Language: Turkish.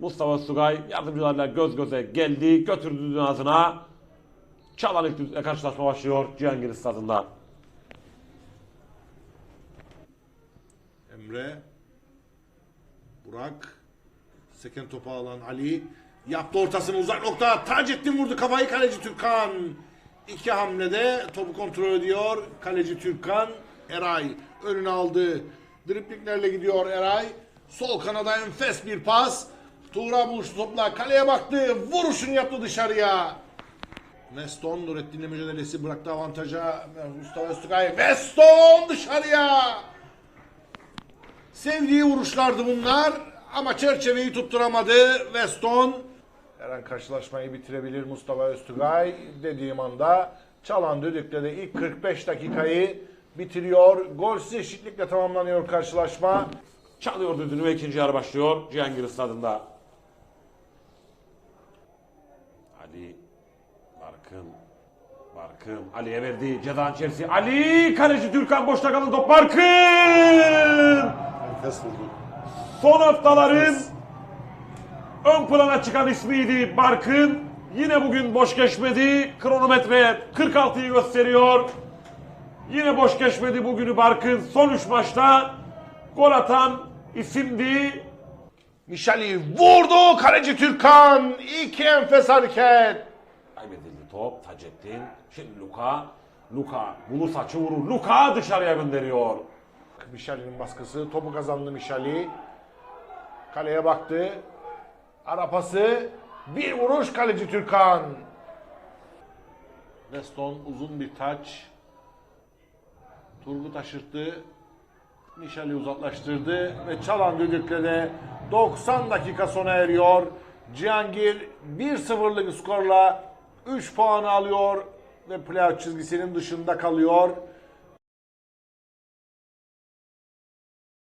Mustafa Sugay yardımcılarla göz göze geldi. Götürdü ağzına. Çalan ilk karşılaşma başlıyor Cihangir stadında. Emre. Burak. Seken topu alan Ali. Yaptı ortasını uzak nokta. Taceddin vurdu kafayı kaleci Türkan. İki hamlede topu kontrol ediyor. Kaleci Türkan. Eray önüne aldı. Driplinglerle gidiyor Eray. Sol kanada enfes bir pas. Tuğra buluştu topla. Kaleye baktı. Vuruşunu yaptı dışarıya. Weston Nurettin'le mücadelesi bıraktı avantaja. Mustafa Öztürkay. Weston dışarıya. Sevdiği vuruşlardı bunlar ama çerçeveyi tutturamadı Weston. Her an karşılaşmayı bitirebilir Mustafa Öztürkay dediğim anda çalan düdükle de ilk 45 dakikayı bitiriyor. Golsüz eşitlikle tamamlanıyor karşılaşma. Çalıyor düdüğünü ve ikinci yarı başlıyor Cihangir stadında. Ali Barkın Barkın Ali'ye verdi cezanın içerisi. Ali kaleci Türkan boşta kalan top Barkın! Vurdu. Son haftaların ön plana çıkan ismiydi Barkın. Yine bugün boş geçmedi. Kronometre 46'yı gösteriyor. Yine boş geçmedi bugünü Barkın. Son 3 maçta gol atan isimdi. Mişali vurdu kaleci Türkan. İki enfes hareket. Kaybedildi top. Taceddin. Şimdi Luka. Luka bunu saçı vurur. Luka dışarıya gönderiyor. Mişali'nin baskısı. Topu kazandı Mişali. Kaleye baktı. Ara pası. Bir vuruş kaleci Türkan. Weston uzun bir taç. Turgut aşırttı. Mişali uzaklaştırdı ve çalan düdükle de 90 dakika sona eriyor. Cihangir 1-0'lık skorla 3 puanı alıyor ve playoff çizgisinin dışında kalıyor.